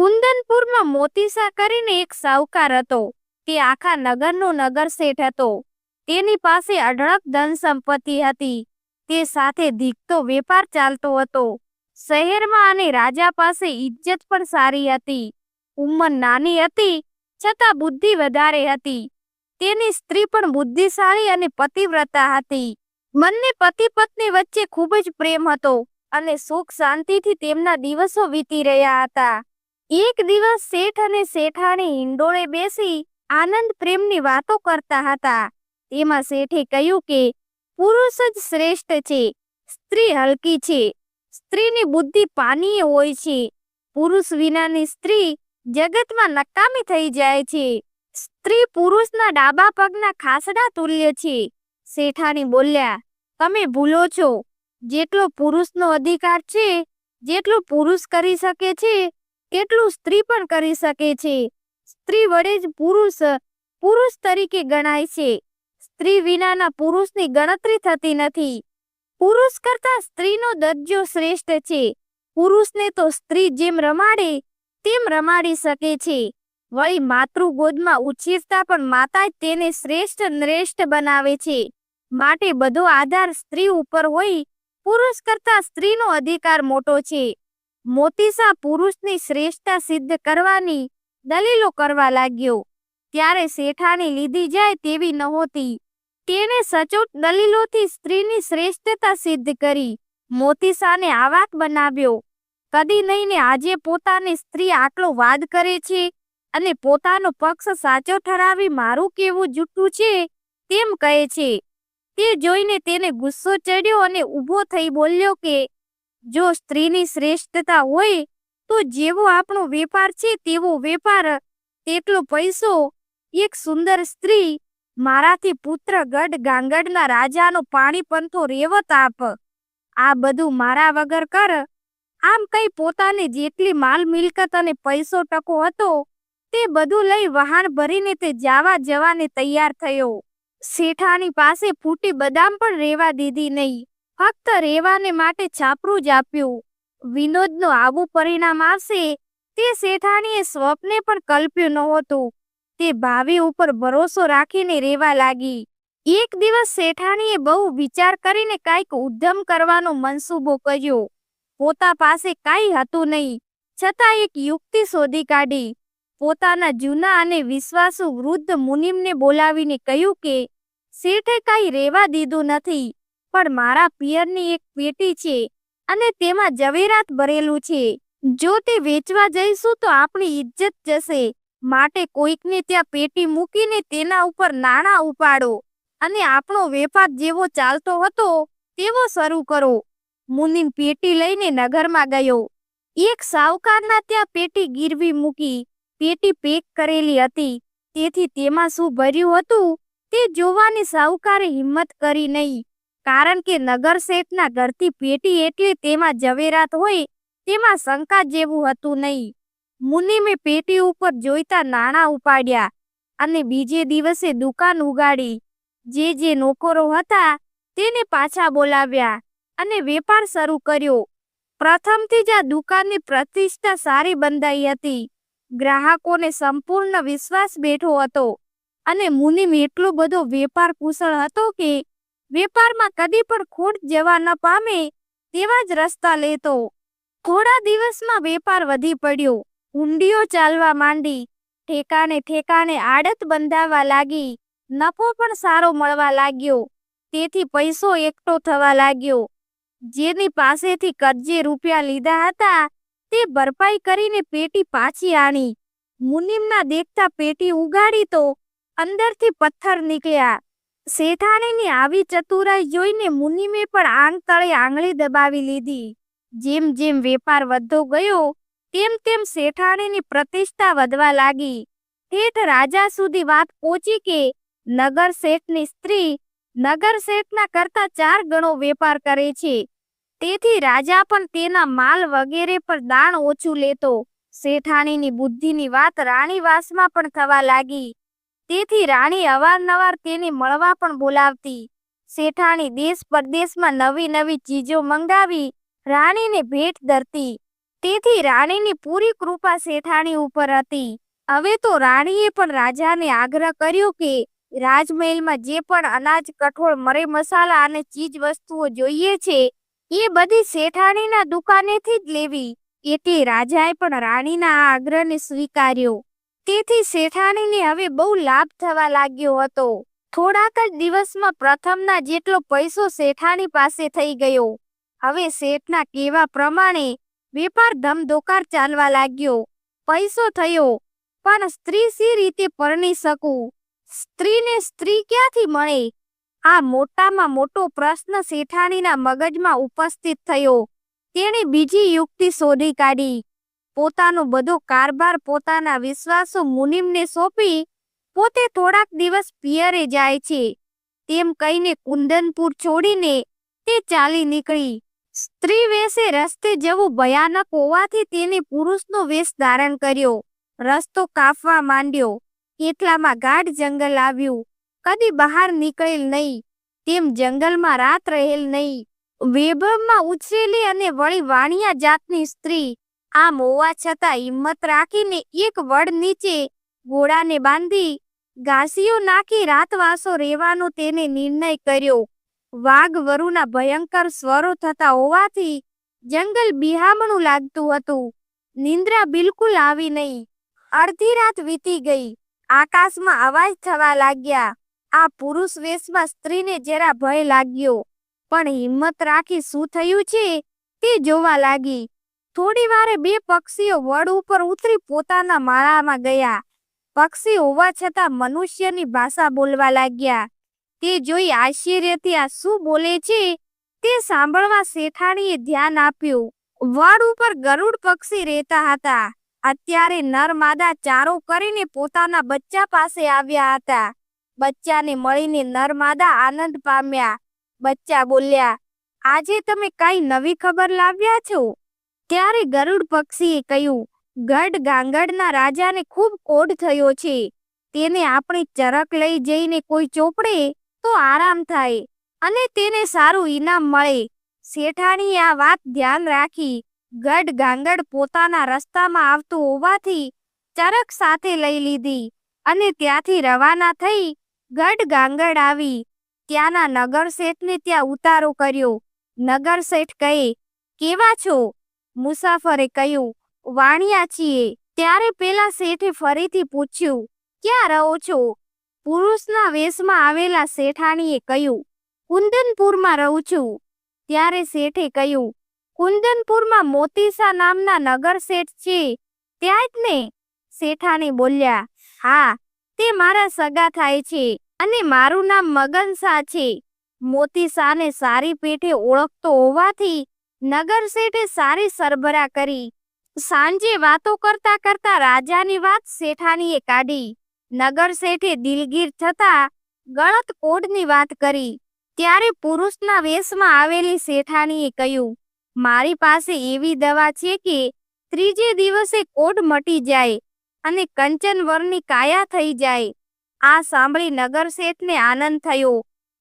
કુંદનપુરમાં મોતીસા કરીને એક સાવકાર હતો તે આખા નગરનો નગર શેઠ હતો. તેની પાસે અઢળક ધન સંપત્તિ હતી. તે સાથે ધીકતો વેપાર ચાલતો હતો. શહેરમાં અને રાજા પાસે ઇજ્જત પણ સારી હતી. ઉંમર નાની હતી, છતાં બુદ્ધિ વધારે હતી. તેની સ્ત્રી પણ બુદ્ધિશાળી અને પતિવ્રતા હતી. બંને પતિ પત્ની વચ્ચે ખૂબ જ પ્રેમ હતો અને સુખ શાંતિથી તેમના દિવસો વીતી રહ્યા હતા. એક દિવસ શેઠ અને શેઠાણી હિંડોળે બેસી આનંદ પ્રેમની વાતો કરતા હતા. તેમાં શેઠે કહ્યું કે, પુરુષ જ શ્રેષ્ઠ છે, સ્ત્રી હલકી છે, સ્ત્રીની બુદ્ધિ પાનીય હોય છે, પુરુષ વિનાની સ્ત્રી જગતમાં નકામી થઈ જાય છે, સ્ત્રી પુરુષના ડાબા પગના ખાસડા તુલ્ય છે. શેઠાણી બોલ્યા, તમે ભૂલો છો. જેટલો પુરુષનો અધિકાર છે, જેટલું પુરુષ કરી શકે છે એટલું સ્ત્રી પણ કરી શકે છે. સ્ત્રી વડે જ પુરુષ પુરુષ તરીકે ગણાય છે. સ્ત્રી વિનાના પુરુષની ગણતરી થતી નથી. પુરુષ કરતા સ્ત્રીનો દરજ્જો શ્રેષ્ઠ છે. પુરુષને તો સ્ત્રી જેમ રમાડે, તેમ રમાડી શકે છે. વળી માતૃ ગોદમાં ઉછેરતા પણ માતા જ તેને શ્રેષ્ઠ શ્રેષ્ઠ બનાવે છે. માટે બધો આધાર સ્ત્રી ઉપર હોય, પુરુષ કરતા સ્ત્રીનો અધિકાર મોટો છે. મોતીસા પુરુષની શ્રેષ્ઠતા સિદ્ધ કરવાની દલીલો કરવા લાગ્યો. ત્યારે શેઠાણી લીધી જાય તેવી નહોતી. તેણે સચોટ દલીલોથી સ્ત્રીની શ્રેષ્ઠતા સિદ્ધ કરી. મોતીસાને આવાક બનાવ્યો. કદી નહીં ને આજે પોતાની સ્ત્રી આટલો વાદ કરે છે અને પોતાનો પક્ષ સાચો ઠરાવી મારું કેવું જૂઠું છે? તેમ કહે છે. તે જોઈને તેને ગુસ્સો ચડ્યો અને ઊભો થઈ બોલ્યો કે જો સ્ત્રીની શ્રેષ્ઠતા હોય, તો જેવો આપણો વેપાર છે તેવો વેપાર. તેટલો પૈસો, એક સુંદર સ્ત્રી, મારાથી પુત્ર ગઢ ગાંગડના રાજાનો પાણી પંથો રેવત આપ. આ બધું મારા વગર કર. આમ કઈ પોતાની જેટલી માલ મિલકત અને પૈસો ટકો હતો, તે બધું લઈ વહાણ ભરીને તે જાવા જવાને તૈયાર થયો. શેઠાની પાસે ફૂટી બદામ પણ રેવા દીધી નહીં. ફક્ત રેવાને માટે છાપરું જ આપ્યું. વિનોદનું આવું પરિણામ આવશે તે શેઠાણીએ સ્વપ્ને પણ કલ્પ્યું નહોતું. તે ભાવિ ઉપર ભરોસો રાખીને રેવા લાગી. એક દિવસ શેઠાણીએ બહુ વિચાર કરીને કાંઈક ઉદ્યમ કરવાનો મનસૂબો કર્યો. પોતા પાસે કાંઈ હતું નહીં, છતાં એક યુક્તિ શોધી કાઢી. પોતાના જૂના અને વિશ્વાસુ વૃદ્ધ મુનિમને બોલાવીને કહ્યું કે, શેઠે કાંઈ રેવા દીધું નથી. પણ મારા પિયરની એક પેટી છે અને તેમાં જવેરાત ભરેલું છે. જો તે વેચવા જઈશું તો આપણી ઇજ્જત જશે. માટે કોઈકને ત્યાં પેટી મૂકીને તેના ઉપર નાણાં ઉપાડો અને આપણો વેપાર જેવો ચાલતો હતો તેવો શરૂ કરો. મુનિન પેટી લઈને નગરમાં ગયો. એક સાવકારના ત્યાં પેટી ગીરવી મૂકી, પેટી પેક કરેલી હતી. તેથી તેમાં શું ભર્યું હતું તે જોવાની સાવકારે હિંમત કરી નહીં. કારણ કે નગર શેઠના ઘરથી પેટી એટલે તેમાં ઝવેરાત હોય, તેમાં શંકા જેવું હતું નહીં. મુનિમે પેટી ઉપર જોઈતા નાણાં ઉપાડ્યા અને બીજે દિવસે દુકાન ઉગાડી. જે જે નોકરો હતા તેને પાછા બોલાવ્યા અને વેપાર શરૂ કર્યો. પ્રથમથી જ આ દુકાનની પ્રતિષ્ઠા સારી બંધાઈ હતી. ગ્રાહકોને સંપૂર્ણ વિશ્વાસ બેઠો હતો અને મુનિમ એટલો બધો વેપાર કુશળ હતો કે વેપારમાં કદી પણ ખોટ જવા ન પામે તેવા જ રસ્તા લેતો. થોડા દિવસમાં વેપાર વધી પડ્યો. હુંડીઓ ચાલવા માંડી. ઠેકાણે ઠેકાણે આડત બંધાવા લાગી. નફો પણ સારો મળવા લાગ્યો. તેથી પૈસો એકઠો થવા લાગ્યો. જેની પાસેથી કરજે રૂપિયા લીધા હતા તે ભરપાઈ કરીને પેટી પાછી આણી. મુનિમના દેખતા પેટી ઉગાડી તો અંદરથી પથ્થર નીકળ્યા. શેઠાણીની આવી ચતુરાઈ જોઈને મુનિમે પણ આંગ તળે આંગળી દબાવી લીધી. જેમ જેમ વેપાર વધતો ગયો, તેમ તેમ શેઠાણીની પ્રતિષ્ઠા વધવા લાગી. ઠેઠ રાજા સુધી વાત પહોંચી કે, નગર શેઠની સ્ત્રી નગર શેઠના કરતા ચાર ગણો વેપાર કરે છે. તેથી રાજા પણ તેના માલ વગેરે પર દાણ ઓછું લેતો. શેઠાણીની બુદ્ધિની વાત રાણીવાસમાં પણ થવા લાગી. તેથી રાણી અવારનવાર તેને મળવા પણ બોલાવતી. શેઠાણી દેશ પરદેશમાં નવી નવી ચીજો મંગાવી રાણીને ભેટ ધરતી. તેથી રાણીની પૂરી કૃપા શેઠાણી ઉપર હતી. હવે તો રાણીએ પણ રાજાને આગ્રહ કર્યો કે રાજમહેલમાં જે પણ અનાજ, કઠોળ, મરે મસાલા અને ચીજ વસ્તુઓ જોઈએ છે, એ બધી શેઠાણીના દુકાનેથી જ લેવી. એટલે રાજાએ પણ રાણીના આ આગ્રહને સ્વીકાર્યો. તેથી શેઠાણીને હવે બહુ લાભ થવા લાગ્યો હતો. થોડાક જ દિવસમાં પ્રથમના જેટલો પૈસો શેઠાણી પાસે થઈ ગયો. હવે શેઠના કહેવા પ્રમાણે વેપાર ધમધોકાર ચાલવા લાગ્યો. પૈસો થયો, પણ સ્ત્રી સી રીતે પરણી શકું? સ્ત્રીને સ્ત્રી ક્યાંથી મળે? આ મોટામાં મોટો પ્રશ્ન શેઠાણીના મગજમાં ઉપસ્થિત થયો. તેણે બીજી યુક્તિ શોધી કાઢી. પોતાનો બધો કારભાર પોતાના વિશ્વાસુ મુનિમને સોંપી પોતે થોડાક દિવસ પિયરે જાય છે. તેમ કહીને કુંદનપુર છોડીને તે ચાલી નીકળી. સ્ત્રી વેશે રસ્તે જવું ભયાનક હોવાથી તેને પુરુષનો વેશ ધારણ કર્યો. રસ્તો કાપવા માંડ્યો. એટલામાં ગાઢ જંગલ આવ્યું. કદી બહાર નીકળેલ નહીં. તેમ જંગલમાં રાત રહેલ નહીં. વૈભવમાં ઉછરેલી અને વળી વાણિયા જાતની સ્ત્રી આમ હોવા છતાં હિંમત રાખીને એક વડ નીચે ઘોડાને બાંધી ઘાસીઓ નાખી રાતવાસો રહેવાનો તેને નિર્ણય કર્યો. વાઘ વરુના ભયંકર સ્વરો થતા હોવાથી જંગલ બિહામણું લાગતું હતું. નિંદ્રા બિલકુલ આવી નહીં. અડધી રાત વીતી ગઈ. આકાશમાં અવાજ થવા લાગ્યા. આ પુરુષ વેશમાં સ્ત્રીને જરા ભય લાગ્યો. પણ હિંમત રાખી શું થયું છે તે જોવા લાગી. થોડી વારે બે પક્ષીઓ વડ ઉપર ઉતરી પોતાના માળામાં ગયા. પક્ષી હોવા છતાં મનુષ્યની ભાષા બોલવા લાગ્યા. તે જોઈ આશ્ચર્યથી આ શું બોલે છે તે સાંભળવા શેઠાણીએ ધ્યાન આપ્યું. વડ ઉપર ગરુડ પક્ષી રહેતા હતા. અત્યારે નર માદા ચારો કરીને પોતાના બચ્ચા પાસે આવ્યા હતા. બચ્ચાને મળીને નર માદા આનંદ પામ્યા. બચ્ચા બોલ્યા, આજે તમે કઈ નવી ખબર લાવ્યા છો? ત્યારે ગરુડ પક્ષીએ કહ્યું, ગઢ ગાંગડના રાજાને ખૂબ કોડ થયો છે. તેને આપણે ચરક લઈ જઈને કોઈ ચોપડે તો આરામ થાય અને તેને સારું ઈનામ મળે. શેઠાણી આ વાત ધ્યાન રાખી ગઢ ગાંગડ પોતાના રસ્તામાં આવતું હોવાથી ચરક સાથે લઈ લીધી અને ત્યાંથી રવાના થઈ ગઢ ગાંગડ આવી. ત્યાંના નગર શેઠને ત્યાં ઉતારો કર્યો. નગર શેઠ કહે, કેવા છો? મુસાફરે કહ્યું, વાણિયા છીએ. ત્યારે પેલા શેઠે ફરીથી પૂછ્યું, ક્યાં રહો છો? પુરુષના વેશમાં આવેલા શેઠાણીએ કહ્યું, કુંદનપુરમાં રહું છું. ત્યારે શેઠે કહ્યું, કુંદનપુરમાં મોતીસા નામના નગર શેઠ છે, ત્યાં જ ને? શેઠાણી બોલ્યા, હા, તે મારા સગા થાય છે અને મારું નામ મગનસા છે. મોતીસાને સારી પેઠે ઓળખતો હોવાથી નગર શેઠે સારી સરભરા કરી. સાંજે વાતો કરતા કરતા રાજાની વાત શેઠાણીએ કાઢી. નગર શેઠે દિલગીર થતા ગળત કોડની વાત કરી. ત્યારે પુરુષના વેશમાં આવેલી શેઠાણીએ કહ્યું, મારી પાસે એવી દવા છે કે ત્રીજે દિવસે કોડ મટી જાય અને કંચન વરની કાયા થઈ જાય. આ સાંભળી નગર શેઠને આનંદ થયો.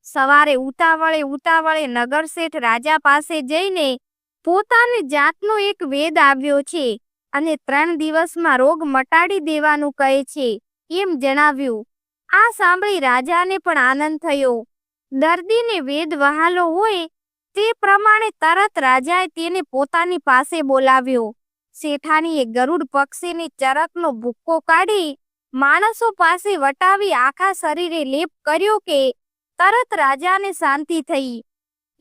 સવારે ઉતાવળે ઉતાવળે નગર શેઠ રાજા પાસે જઈને પોતાની જાતનો એક વેદ આવ્યો છે અને ત્રણ દિવસમાં રોગ મટાડી દેવાનું કહે છે, એમ જણાવ્યું. આ સાંભળી રાજાને પણ આનંદ થયો. દર્દીને વેદ વહાલો હોય તે પ્રમાણે તરત રાજાએ તેને પોતાની પાસે બોલાવ્યો. શેઠાણીએ ગરુડ પક્ષીની ચરકનો ભૂક્કો કાઢી માણસો પાસે વટાવી આખા શરીરે લેપ કર્યો કે તરત રાજાને શાંતિ થઈ.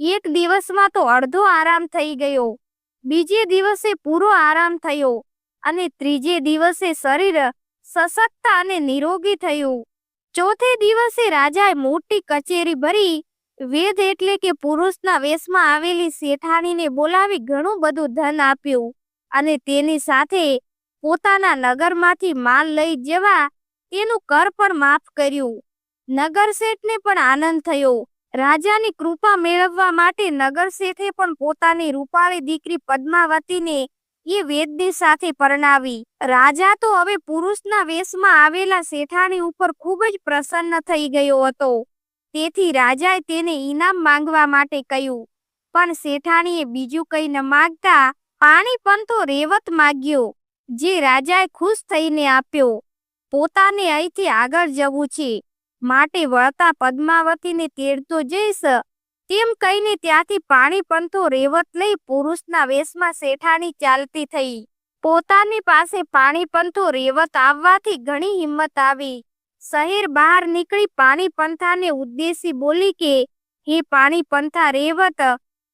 એક દિવસમાં તો અડધો આરામ થઈ ગયો. બીજે દિવસે પૂરો આરામ થયો અને ત્રીજે દિવસે શરીર સશક્ત અને નિરોગી થયું. ચોથે દિવસે રાજાએ મોટી કચેરી ભરી, વેદ એટલે કે પુરુષના વેશમાં આવેલી શેઠાણીને બોલાવી ઘણું બધું ધન આપ્યું અને તેની સાથે પોતાના નગરમાંથી માલ લઈ જવા તેનું કર પણ માફ કર્યું. નગર શેઠને પણ આનંદ થયો. રાજાની કૃપા મેળવવા માટે નગર શેઠે પણ પોતાની રૂપાળી દીકરી પદ્માવતીને એ વેદની સાથે પરણાવી. રાજા તો હવે પુરુષના વેશમાં આવેલા શેઠાણી ઉપર ખૂબ જ પ્રસન્ન થઈ ગયો હતો. તેથી રાજાએ તેને ઈનામ માંગવા માટે કહ્યું. પણ શેઠાણીએ બીજું કંઈ ન માગતા પાણી પણ તો રેવત માગ્યો, જે રાજાએ ખુશ થઈને આપ્યો. પોતાને અહીંથી આગળ જવું છે. માટે વળતા પદ્માવતીને તેડતો જઈશ. તેમ કહીને ત્યાંથી પાણી પંથો રેવત લઈ પુરુષના વેશમાં શેઠાણી ચાલતી થઈ. પોતાની પાસે પાણી પંથો રેવત આવવાથી ઘણી હિંમત આવી. શહેર બહાર નીકળી પાણી પંથાને ઉદ્દેશી બોલી કે, હે પાણી પંથા રેવત,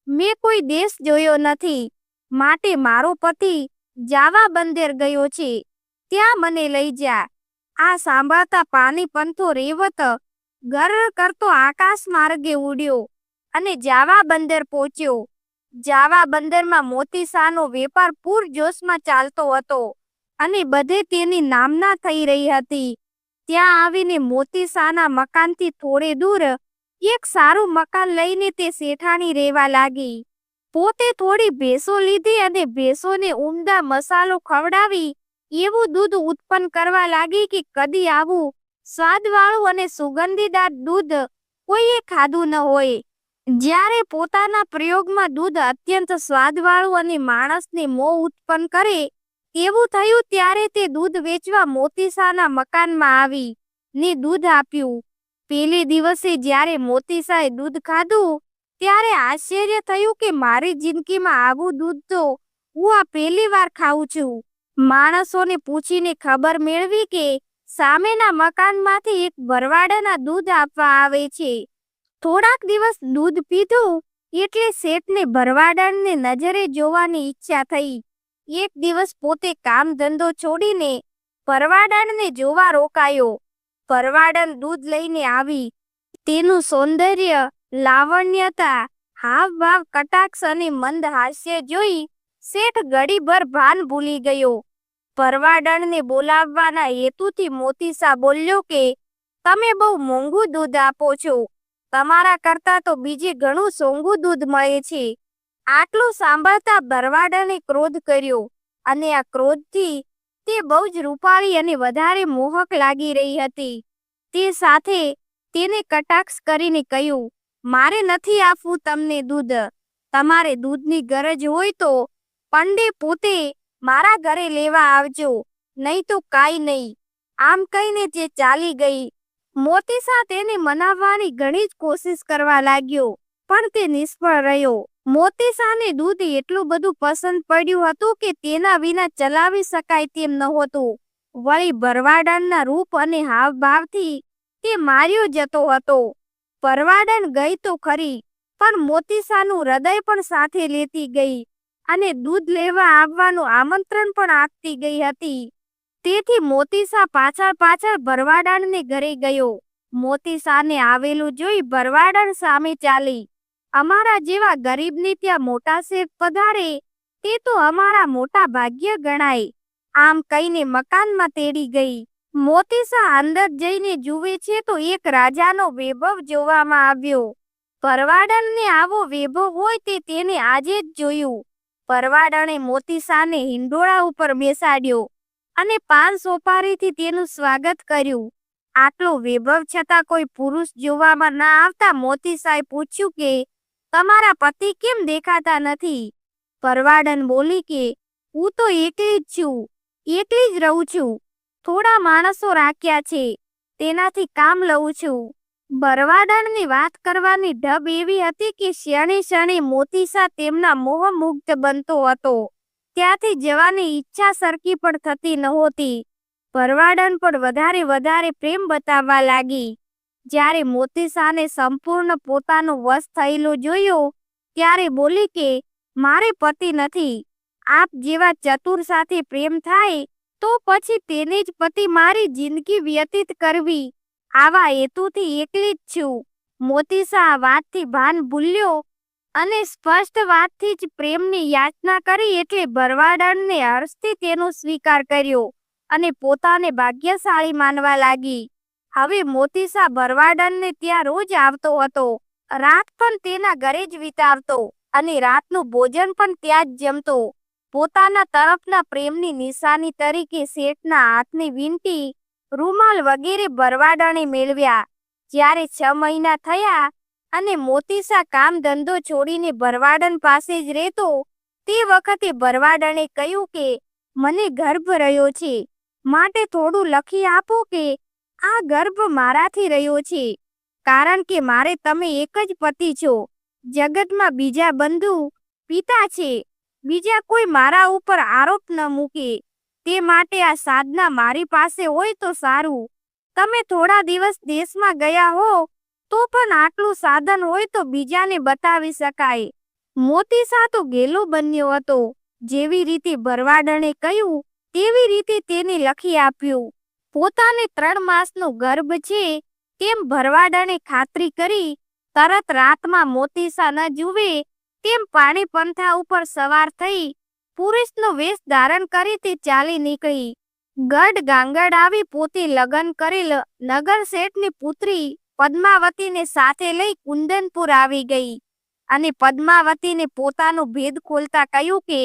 મેં કોઈ દેશ જોયો નથી. માટે મારો પતિ જાવા બંદર ગયો છે. ત્યાં મને લઈ જા. આ સાંભળતા પાણી પંથો રેવત ગર કરતો આકાશ માર્ગે ઉડ્યો અને જાવા બંદર પહોંચ્યો. જાવા બંદરમાં મોતીસાનો વેપાર પૂરજોશમાં ચાલતો હતો અને બધે તેની નામના થઈ રહી હતી. ત્યાં આવીને મોતીસાના મકાનથી થોડે દૂર એક સારું મકાન લઈને તે શેઠાણી રહેવા લાગી. પોતે થોડી ભેંસો લીધી અને ભેંસોને ઉમદા મસાલો ખવડાવી એવું દૂધ ઉત્પન્ન કરવા લાગી કે કદી આવું સ્વાદવાળું અને સુગંધીદાર દૂધ કોઈએ ખાધું ન હોય. જ્યારે પોતાના પ્રયોગમાં દૂધ અત્યંત સ્વાદવાળું અને માણસને મોં ઉત્પન્ન કરે એવું થયું ત્યારે તે દૂધ વેચવા મોતીસાના મકાનમાં આવી ને દૂધ આપ્યું. પેલે દિવસે જ્યારે મોતીસાએ દૂધ ખાધું, ત્યારે આશ્ચર્ય થયું કે મારી જિંદગીમાં આવું દૂધ તો હું આ પહેલી વાર ખાઉં છું. માણસોને પૂછીને ખબર મેળવી કે સામેના મકાનમાંથી એક ભરવાડાના દૂધ આપવા આવે છે. થોડાક દિવસ દૂધ પીધું એટલે શેઠને ભરવાડાને નજરે જોવાની ઈચ્છા થઈ. એક દિવસ પોતે કામ ધંધો છોડીને ભરવાડાને જોવા રોકાયો. ભરવાડન દૂધ લઈને આવી. તેનું સૌંદર્ય લાવણ્યતા હાવ ભાવ કટાક્ષ અને મંદ હાસ્ય જોઈ શેઠ ઘડીભર ભાન ભૂલી ગયો. ભરવાડણને બોલાવવાના હેતુથી મોતીસા બોલ્યો કે, તમે બહુ મોંઘું દૂધ આપો છો. તમારા કરતા તો બીજે ઘણું સોંગું દૂધ મળે છે. આટલું સાંભળતા બરવાડાને ક્રોધ કર્યો અને આ ક્રોધથી તે બહુ જ રૂપાળી અને વધારે મોહક લાગી રહી હતી. તે સાથે તેને કટાક્ષ કરીને કહ્યું, મારે નથી આપવું તમને દૂધ. તમારે દૂધની ગરજ હોય તો પંડે પોતે મારા ઘરે લેવા આવજો, નહીં તો કાંઈ નહીં. આમ કહીને જે ચાલી ગઈ મોતીસા તેને મનાવવાની ઘણી જ કોશિશ કરવા લાગ્યો, પણ તે નિષ્ફળ રહ્યો. મોતીસાને દૂધ એટલું બધું પસંદ પડ્યું હતું કે તેના વિના ચલાવી શકાય તેમ નહોતું. વળી ભરવાડનના રૂપ અને હાવભાવથી તે માર્યો જતો હતો. ભરવાડન ગઈ તો ખરી, પણ મોતીસાનું હૃદય પણ સાથે લેતી ગઈ. અને દૂધ લેવા આવવાનું આમંત્રણ પણ આપતી ગઈ હતી. તેથી મોતીસા પાછળ પાછળ ભરવાડણને ઘરે ગયો. મોતીસાને આવેલું જોઈ ભરવાડણ સામે ચાલી. અમારા જેવા ગરીબને ત્યાં મોટા શેઠ પધારે, તે તો અમારા મોટા ભાગ્ય ગણાય. આમ કહીને મકાનમાં તેડી ગઈ. મોતીસા અંદર જઈને જુએ છે તો એક રાજાનો વૈભવ જોવામાં આવ્યો. ભરવાડણને આવો વૈભવ હોય તે તેને આજે જ જોયું. પરવાડણે મોતીસાને હિંડોળા ઉપર બેસાડ્યો અને પાન સોપારીથી તેનું સ્વાગત કર્યું. આટલો વૈભવ છતાં કોઈ પુરુષ જોવામાં ના આવતા મોતીસાએ પૂછ્યું કે, તમારા પતિ કેમ દેખાતા નથી? પરવાડન બોલી કે, હું તો એકલી જ છું, એકલી જ રહું છું. થોડા માણસો રાખ્યા છે, તેનાથી કામ લઉં છું. બરવાડણની વાત કરવાની ઢબ એવી હતી કે ક્ષણે શણી મોતીસા તેમના મોહમુગ્ધ બનતો હતો. ત્યાંથી જવાની ઈચ્છા સરકી પણ થતી નહોતી. ભરવાડન પણ વધારે વધારે પ્રેમ બતાવવા લાગી. જ્યારે મોતીસાને સંપૂર્ણ પોતાનો વશ થયેલો જોયો, ત્યારે બોલી કે, મારે પતિ નથી. આપ જેવા ચતુર સાથે પ્રેમ થાય, તો પછી તેને જ પતિ મારી જિંદગી વ્યતીત કરવી. આવા હેતુથી એકલી જ છું. મોતીસા આ વાતથી ભાન ભૂલ્યો અને સ્પષ્ટ વાતથી જ પ્રેમની યાચના કરી એટલે ભરવાડણને હર્ષથી તેનો સ્વીકાર કર્યો અને પોતાને ભાગ્યશાળી માનવા લાગી. હવે મોતીસા ભરવાડણને ત્યાં રોજ આવતો હતો. રાત પણ તેના ઘરે જ વિતાવતો અને રાતનું ભોજન પણ ત્યાં જ જમતો. પોતાના તરફના પ્રેમની નિશાની તરીકે શેઠના હાથની વીંટી રૂમાલ વગેરે ભરવાડણે મેળવ્યા. જ્યારે છ મહિના થયા અને મોતીસા કામ ધંધો છોડીને ભરવાડન પાસે જ રહેતો, તે વખતે ભરવાડણે કહ્યું કે, મને ગર્ભ રહ્યો છે. માટે થોડું લખી આપો કે, આ ગર્ભ મારાથી રહ્યો છે. કારણ કે મારે તમે એક જ પતિ છો. જગતમાં બીજા બંધુ પિતા છે. બીજા કોઈ મારા ઉપર આરોપ ન મૂકે. તે માટે આ સાધના મારી પાસે હોય તો સારું. તમે થોડા દિવસ દેશમાં ગયા હો, તો પણ આટલું સાધન હોય તો બીજાને બતાવી શકાય. મોતીસા તો ગેલો બન્યો હતો, જેવી રીતે ભરવાડણે કહ્યું, તેવી રીતે તેને લખી આપ્યું. પોતાને ત્રણ માસનો ગર્ભ છે, તેમ ભરવાડણે ખાતરી કરી, તરત રાતમાં મોતીસા ન જુએ, તેમ પાણી પંથા ઉપર સવાર થઈ પુરુષનો વેશ ધારણ કરી તે ચાલી નીકળી. ગઢ ગાંગડ આવી પોતે લગ્ન કરેલ નગર શેઠની પુત્રી પદ્માવતીને સાથે લઈ કુંદનપુર આવી ગઈ. અને પદ્માવતીને પોતાનો ભેદ ખોલતા કહ્યું કે,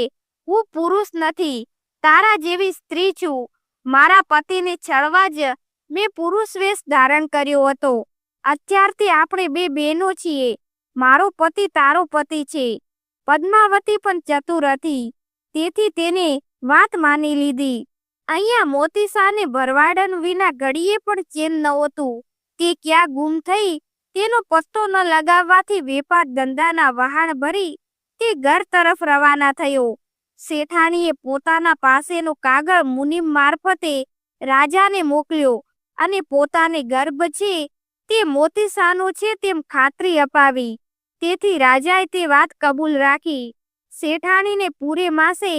હું પુરુષ નથી, તારા જેવી સ્ત્રી છું. મારા પતિને છળવા જ મેં પુરુષ વેશ ધારણ કર્યો હતો. અત્યારથી આપણે બે બહેનો છીએ. મારો પતિ તારો પતિ છે. પદ્માવતી પણ ચતુર હતી. તેથી તેને વાત માની લીધી. અહીંયા મોતીસાને ભરવાડન વિના ઘડીએ પણ ચેન નહોતું તે ક્યાં ગુમ થઈ તેનો પત્તો ન લગાવવાથી વેપાર ધંધાના વહાણ ભરી તે ઘર તરફ રવાના થયો. શેઠાણીએ પોતાના પાસેનો કાગળ મુનિમ મારફતે રાજાને મોકલ્યો અને પોતાને ગર્ભ છે તે મોતીસાનો છે તેમ ખાતરી અપાવી. તેથી રાજાએ તે વાત કબૂલ રાખી. શેઠાણીને પૂરે માસે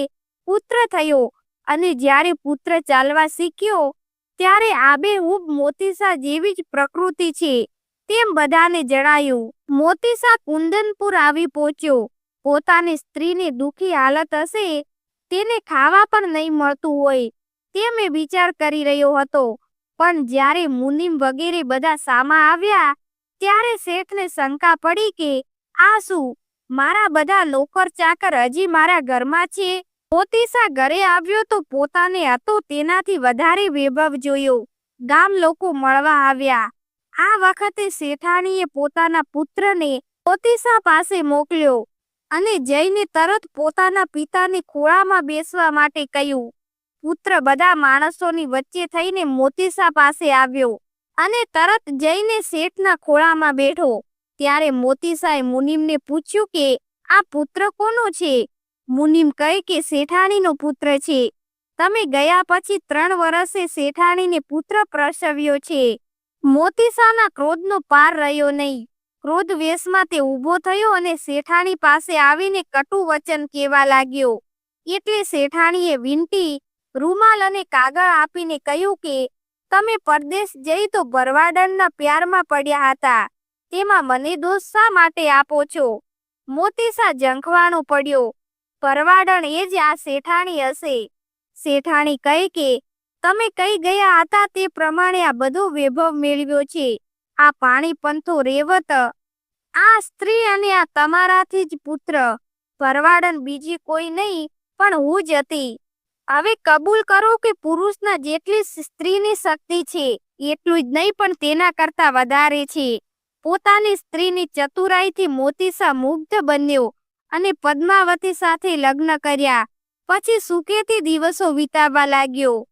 પુત્ર થયો અને જ્યારે પુત્ર ચાલવા શીખ્યો, ત્યારે આબેહૂબ મોતીસા જેવી જ પ્રકૃતિ છે તેમ બધાને જણાયું. મોતીસા કુંદનપુર આવી પહોંચ્યો. પોતાની સ્ત્રીની દુખી હાલત હશે તેને ખાવા પણ નહીં મળતું હોય તે મેં વિચાર કરી રહ્યો હતો. પણ જ્યારે મુનિમ વગેરે બધા સામા આવ્યા, ત્યારે શેઠને શંકા પડી કે આ શું મારા બધા નોકર ચાકર હજી મારા ઘરમાં છે. પોતીસા ઘરે આવ્યો તો પોતાને હતો તેનાથી વધારે વૈભવ જોયો. ગામ લોકો મળવા આવ્યા. આ વખતે શેઠાણીએ પોતાના પુત્રને પોતીસા પાસે મોકલ્યો અને જઈને તરત પોતાના પિતાની ખોળામાં બેસવા માટે કહ્યું. પુત્ર બધા માણસોની વચ્ચે થઈને મોતીસા પાસે આવ્યો અને તરત જઈને શેઠના ખોળામાં બેઠો. ત્યારે મોતીસાએ મુનિમને પૂછ્યું કે, આ પુત્ર કોનો છે? મુનિમ કહે કે, શેઠાણીનો પુત્ર છે. તમે ગયા પછી ત્રણ વર્ષે શેઠાણીને પુત્ર પ્રસવ્યો છે. મોતીસાના ક્રોધનો પાર રહ્યો નહીં. ક્રોધ વેશમાં તે ઊભો થયો અને શેઠાણી પાસે આવીને કટુ વચન કહેવા લાગ્યો. એટલે શેઠાણીએ વીંટી રૂમાલ અને કાગળ આપીને કહ્યું કે, તમે પરદેશ જઈ તો ભરવાડનના પ્યારમાં પડ્યા હતા. તેમાં મને દોષ શા માટે આપો છો? મોતીસા ઝંખવાણો પડ્યો. પરવાડણ એ જ આ શેઠાણી હશે. શેઠાણી કહે કે, તમે કઈ ગયા હતા તે પ્રમાણે આ બધો વૈભવ મેળવ્યો છે. આ પાણી પંથો રેવત. આ સ્ત્રી અને આ તમારાથી જ પુત્ર. પરવાડન બીજી કોઈ નહીં, પણ હું જ હતી. હવે કબૂલ કરો કે પુરુષના જેટલી સ્ત્રીની શક્તિ છે, એટલું જ નહીં પણ તેના કરતા વધારે છે. પોતાની સ્ત્રીની ચતુરાઈથી મોતીસા મુગ્ધ બન્યો અને પદ્માવતી સાથે લગ્ન કર્યા. પછી સુકેતી દિવસો વિતાવવા લાગ્યો.